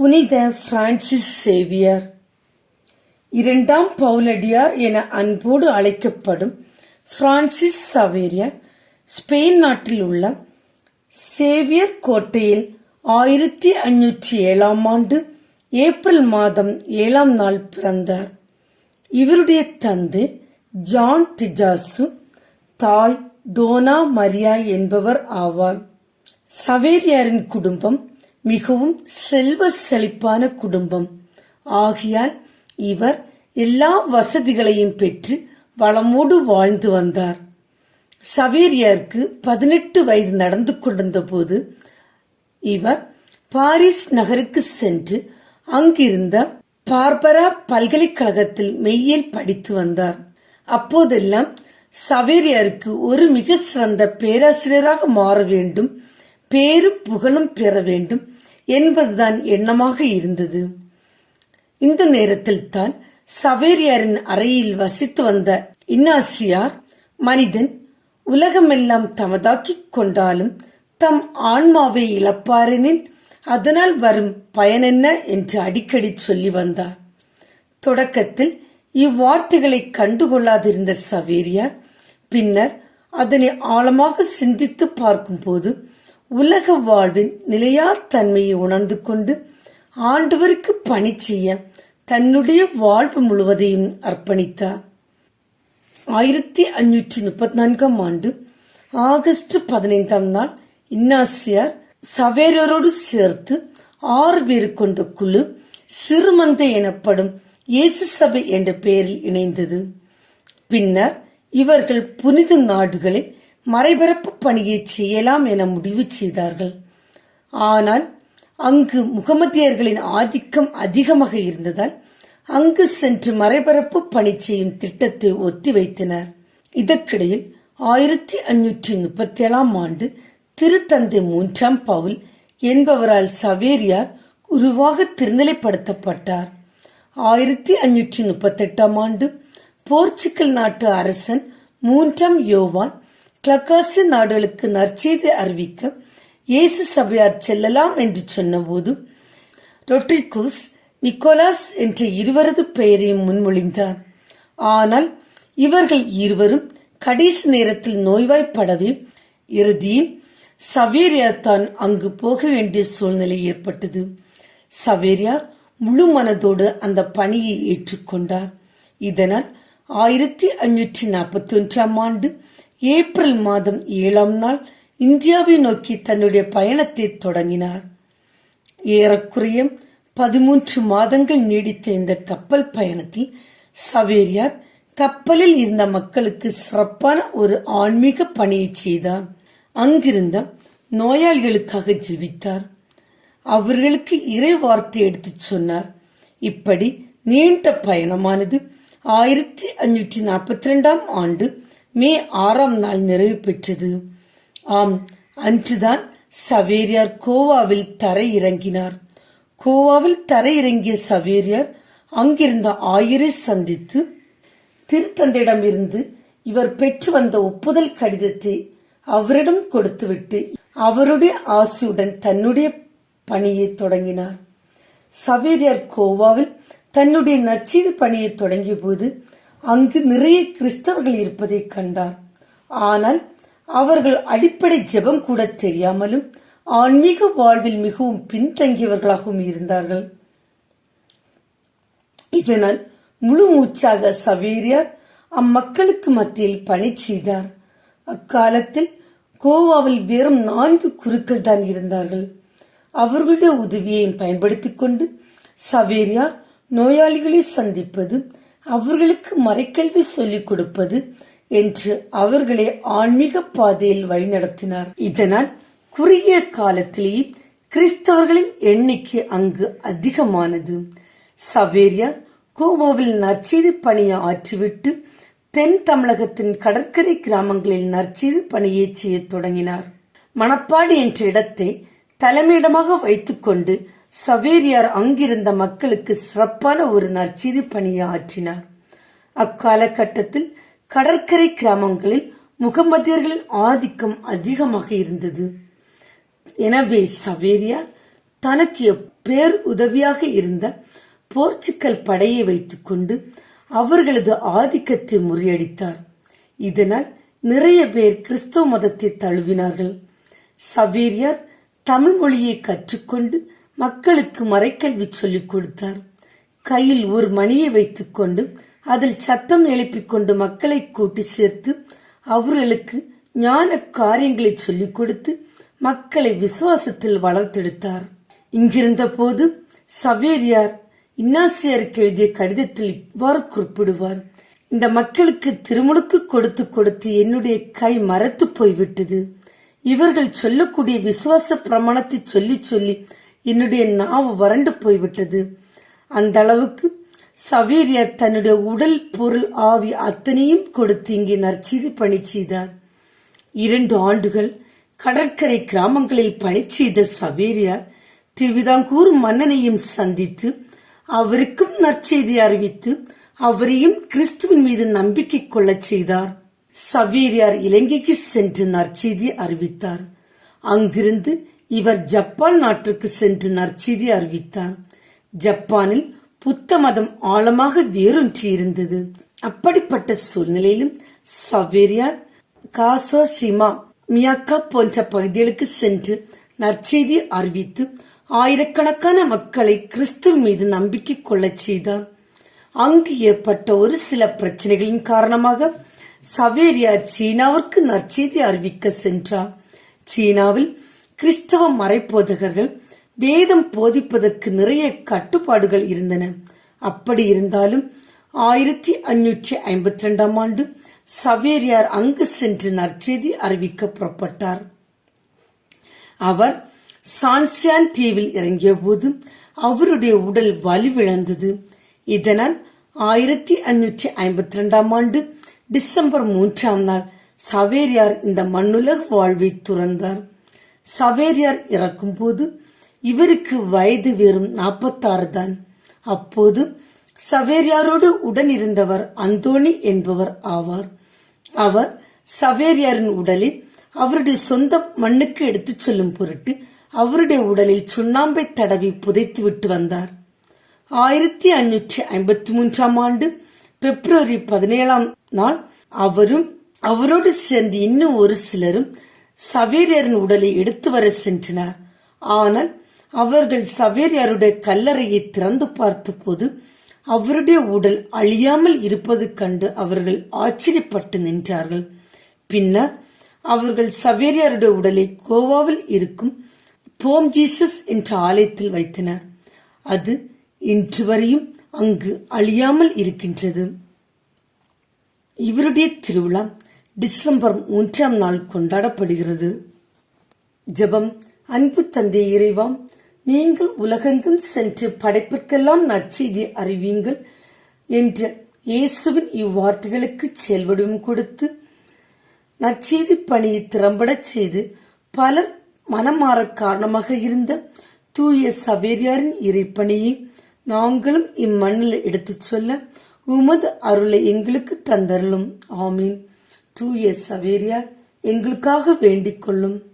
புனித Francis Xavier. இரண்டாம் பவுலடியார் என அன்போடு அழைக்கப்படும் பிரான்சிஸ் சவேரியார் ஸ்பெயின் நாட்டில் உள்ள சேவியர் கோட்டையில் ஆயிரத்தி ஐநூற்றி ஏழாம் ஆண்டு ஏப்ரல் மாதம் ஏழாம் நாள் பிறந்தார். இவருடைய தந்தை ஜான் டிஜாசு தாய் டோனா மரியா என்பவர் ஆவார். சவேரியாரின் குடும்பம் மிகவும் செல்வ செழிப்பான குடும்பம். ஆகையால் இவர் எல்லா வசதிகளையும் பெற்று வளமோடு வாழ்ந்து வந்தார். சவேரியாருக்கு பதினெட்டு வயது நடந்து கொண்டிருந்த போது இவர் பாரிஸ் நகருக்கு சென்று அங்கிருந்த பார்பரா பல்கலைக்கழகத்தில் மெய்யில் படித்து வந்தார். அப்போதெல்லாம் சவேரியாருக்கு ஒரு மிக சிறந்த பேராசிரியராக மாற வேண்டும் பேரும் புகழும் பெற வேண்டும் என்பதுதான் எண்ணமாக இருந்தது. இந்த நேரத்தில் தான் சவேரியாரின் அறையில் வசித்து வந்த இன்னாசியார் மனிதன் உலகமெல்லாம் தமதாக்கிக் கொண்டாலும் தம் ஆன்மாவை இழப்பாரெனின் அதனால் வரும் பயனென்ன என்று அடிக்கடி சொல்லி வந்தார். தொடக்கத்தில் இவ்வார்த்தைகளை கண்டுகொள்ளாதிருந்த சவேரியார் பின்னர் அதனை ஆழமாக சிந்தித்து பார்க்கும்போது உலக வாழ்வின் நிலையார் தன்மையை உணர்ந்து கொண்டு ஆண்டவருக்கு பணி செய்ய தன்னுடைய வாழ்வு முழுவதையும் அர்ப்பணித்தார். ஆயிரத்தி அஞ்சூற்றி முப்பத்தி நான்காம் ஆண்டு ஆகஸ்ட் பதினைந்தாம் நாள் இன்னாசியார் சவேரரோடு சேர்த்து ஆறு பேர் கொண்ட குழு சிறுமந்தை எனப்படும் இயேசு சபை என்ற பெயரில் இணைந்தது. பின்னர் இவர்கள் புனித நாடுகளில் மறைபரப்பு பணியை செய்யலாம் என முடிவு செய்தார்கள். ஆனால் அங்கு முகமதியர்களின் ஆதிக்கம் அதிகமாக இருந்ததால் அங்கு சென்று மறைபரப்பு பணி செய்யும் திட்டத்தை ஒத்திவைத்தனர். இதற்கிடையில் ஆயிரத்தி அஞ்சூற்றி முப்பத்தி ஏழாம் ஆண்டு திருத்தந்தை மூன்றாம் பவுல் என்பவரால் சவேரியார் குருவாக திருநிலைப்படுத்தப்பட்டார். ஆயிரத்தி அஞ்சூற்றி முப்பத்தி எட்டாம் ஆண்டு போர்ச்சுகல் நாட்டு அரசன் மூன்றாம் யோவான் கிளக்காசி நாடுகளுக்கு நற்செய்தி அறிவிக்க இயேசு சபையார் செல்லலாம் என்று சொன்னபோது ரொட்ரிகூஸ் நிக்கோலாஸ் என்ற இருவரது பெயரையும் முன்மொழிந்தார். ஆனால் இவர்கள் இருவரும் கடைசி நேரத்தில் நோய்வாய்ப்படவே இறுதியில் சவேரியா தான் அங்கு போக வேண்டிய சூழ்நிலை ஏற்பட்டது. சவேரியா முழு மனதோடு அந்த பணியை ஏற்றுக்கொண்டார். இதனால் ஆயிரத்தி ஐநூற்றி நாற்பத்தி ஒன்றாம் ஆண்டு ஏப்ரல் மாதம் ஏழாம் நாள் இந்தியாவை நோக்கி தன்னுடைய பயணத்தை தொடங்கினார். ஏறக்குறைய பதிமூன்று மாதங்கள் நீடித்த இந்த கப்பல் பயணத்தில் சவேரியார் கப்பலில் இருந்த மக்களுக்கு சிறப்பான ஒரு ஆன்மீக பணியை செய்தார். அங்கிருந்த நோயாளிகளுக்காக ஜெபித்தார். அவர்களுக்கு இறை வார்த்தை எடுத்துச் சொன்னார். இப்படி நீண்ட பயணமானது ஆயிரத்தி அஞ்சூற்றி நாற்பத்தி ரெண்டாம் ஆண்டு மே ஆறாம் நாள் நிறைவு பெற்றது. ஆம் அன்றுதான் சவேரியார் கோவாவில் தரை இறங்கினார். கோவாவில் தரை இறங்கிய சவேரியார் அங்கிருந்த ஆயரை சந்தித்து திருத்தந்தையிடமிருந்து இவர் பெற்று வந்த ஒப்புதல் கடிதத்தை அவரிடம் கொடுத்துவிட்டு அவருடைய ஆசியுடன் தன்னுடைய பணியை தொடங்கினார். சவேரியார் கோவாவில் தன்னுடைய நற்செய்தி பணியை தொடங்கிய போது அங்கு நிறைய கிறிஸ்தவர்கள் இருப்பதை கண்டார் ஆனால் அவர்கள் அடிப்படை ஜெபம் கூட தெரியாமலும் ஆன்மீக வாழ்வில் மிகவும் பின்தங்கியவர்களாகவும் இருந்தார்கள். இதனால் முழு மூச்சாக சவேரியார் அம்மக்களுக்கு மத்தியில் பணி செய்தார். அக்காலத்தில் கோவாவில் வெறும் நான்கு குருக்கள் தான் இருந்தார்கள். அவர்களுடைய உதவியையும் பயன்படுத்திக் கொண்டு சவேரியார் நோயாளிகளை சந்திப்பது அவர்களுக்கு மறைக்கல்வி சொல்லிக் கொடுப்பது என்று அவர்களை ஆன்மீக பாதையில் வழிநடத்தினார். இதனால் குறுகிய காலத்திலேயே கிறிஸ்தவர்களின் எண்ணிக்கை அங்கு அதிகமானது. சவேரியார் கோவாவில் நற்செய்தி பணியை ஆற்றிவிட்டு தென் தமிழகத்தின் கடற்கரை கிராமங்களில் நற்செய்தி பணியை செய்யத் தொடங்கினார். மணப்பாடு என்ற இடத்தை தலைமையிடமாக வைத்துக்கொண்டு சவேரியார் அங்கிருந்த மக்களுக்கு சிறப்பான ஒரு நற்செய்தி பணியை ஆற்றினார் அக்காலகட்டத்தில் கடற்கரை கிராமங்களில் முகமதியர்களின் ஆதிக்கம் அதிகமாக இருந்தது. எனவே சவேரியார் தனக்கு பேர் உதவியாக இருந்த போர்ச்சுக்கல் படையை வைத்துக்கொண்டு அவர்களது ஆதிக்கத்தை முறியடித்தார். இதனால் நிறைய பேர் கிறிஸ்தவ மதத்தை தழுவினார்கள். சவேரியார் தமிழ் மொழியை கற்றுக்கொண்டு மக்களுக்கு மறைக்கல்வி சொல்லிக் கொடுத்தார். கையில் ஒரு மணியை வைத்துக்கொண்டு அதில் சத்தம் எழுப்பிக் கொண்டு மக்களை கூட்டி சேர்த்து அவர்களுக்கு ஞான காரியங்களை சொல்லிக் கொடுத்து மக்களை விசுவாசத்தில் வளர்த்தெடுத்தார். இங்கிருந்த போது சவேரியார் இன்னாசியருக்கு எழுதிய கடிதத்தில் இவ்வாறு குறிப்பிடுவார். இந்த மக்களுக்கு திருமுழுக்கு கொடுத்து கொடுத்து என்னுடைய கை மரத்து போய்விட்டது. இவர்கள் சொல்லக்கூடிய விசுவாச பிரமாணத்தை சொல்லி சொல்லி என்னுடைய நாவு வறண்டு போய்விட்டது. அந்த அளவுக்கு சவேரியார் தன்னுடைய உடல் பொருள் ஆவி அத்தனையும் கொடுத்து இங்கே நற்செய்தி பணி செய்தார். இரண்டு ஆண்டுகள் கடற்கரை கிராமங்களில் பணி செய்த சவேரியார் திருவிதாங்கூர் மன்னனையும் சந்தித்து அவருக்கும் நற்செய்தி அறிவித்து அவரையும் கிறிஸ்துவின் மீது நம்பிக்கை கொள்ளச் செய்தார். சவேரியார் இலங்கைக்கு சென்று நற்செய்தி அறிவித்தார். அங்கிருந்து இவர் ஜப்பான் நாட்டிற்கு சென்று நற்செய்தி அறிவித்தார். ஜப்பானில் புத்த மதம் ஆழமாக வேரூன்றி இருந்தது அப்படிப்பட்ட சூழ்நிலையிலும் சவேரியார் காசோ சிமா மியாக்கா போன்ற பகுதிகளுக்கு சென்று நற்செய்தி அறிவித்து ஆயிரக்கணக்கான மக்களை கிறிஸ்து மீது நம்பிக்கை கொள்ளச் செய்தார். அங்கு ஏற்பட்ட ஒரு சில பிரச்சனைகளின் காரணமாக சவேரியார் சீனாவிற்கு நற்செய்தி அறிவிக்க சென்றார். சீனாவில் கிறிஸ்தவ மறைப்போதகர்கள் வேதம் போதிப்பதற்கு நிறைய கட்டுப்பாடுகள் இருந்தன. அப்படி இருந்தாலும் ஆயிரத்தி அஞ்சூற்றி ஐம்பத்தி ரெண்டாம் ஆண்டு சவேரியார் அங்கு சென்று நற்செய்தி அறிவிக்க புறப்பட்டார். அவர் சான்சியான் தீவில் இறங்கிய போது அவருடைய உடல் வலுவிழந்தது இதனால் ஆயிரத்தி அஞ்சூற்றி ஐம்பத்தி ரெண்டாம் ஆண்டு டிசம்பர் மூன்றாம் நாள் சவேரியார் இந்த மண்ணுலக வாழ்வை துறந்தார். சவேரியார் இறக்கும்போது இவருக்கு வயது வெறும் நாற்பத்தாறு தான். அப்போது சவேரியாரோடு உடன் இருந்தவர் அந்தோணி என்பவர் ஆவார். அவர் சவேரியாரின் உடலில் அவருடைய சொந்த மண்ணுக்கு எடுத்துச் செல்லும் பொருட்டு அவருடைய உடலில் சுண்ணாம்பை தடவி புதைத்து விட்டு வந்தார். ஆயிரத்தி ஐநூற்றி ஐம்பத்தி மூன்றாம் ஆண்டு பிப்ரவரி பதினேழாம் நாள் அவரும் அவரோடு சேர்ந்து இன்னும் ஒரு சிலரும் சவேரியரின் உடலை எடுத்து வர சென்றனர். ஆனால் அவர்கள் சவேரியாருடைய கல்லறையை திறந்து பார்த்தபோது அவருடைய உடல் அழியாமல் இருப்பது கண்டு அவர்கள் ஆச்சரியப்பட்டு நின்றார்கள். பின்னர் அவர்கள் சவேரியாருடைய உடலை கோவாவில் இருக்கும் போம் ஜீசஸ் என்ற ஆலயத்தில் வைத்தனர். அது இன்று வரையும் அங்கு அழியாமல் இருக்கின்றது. இவருடைய திருவிழா டிசம்பர் மூன்றாம் நாள் கொண்டாடப்படுகிறது. ஜெபம் அன்பு தந்தை இறைவாம் நீங்கள் உலகெங்கும் சென்று படைப்பிற்கெல்லாம் நற்செய்தி அறிவீங்கள் என்ற இயேசுவின் இவ்வார்த்தைகளுக்கு செயல்வடிவம் கொடுத்து நற்செய்தி பணியை திறம்படச் செய்து பலர் மனமாற காரணமாக இருந்த தூய சவேரியாரின் இறைப்பணியை நாங்களும் இம்மண்ணில் எடுத்துச் சொல்ல உமது அருளை எங்களுக்கு தந்தருளும். ஆமீன். தூய சவேரியார் எங்களுக்காக வேண்டிக் கொள்ளும்.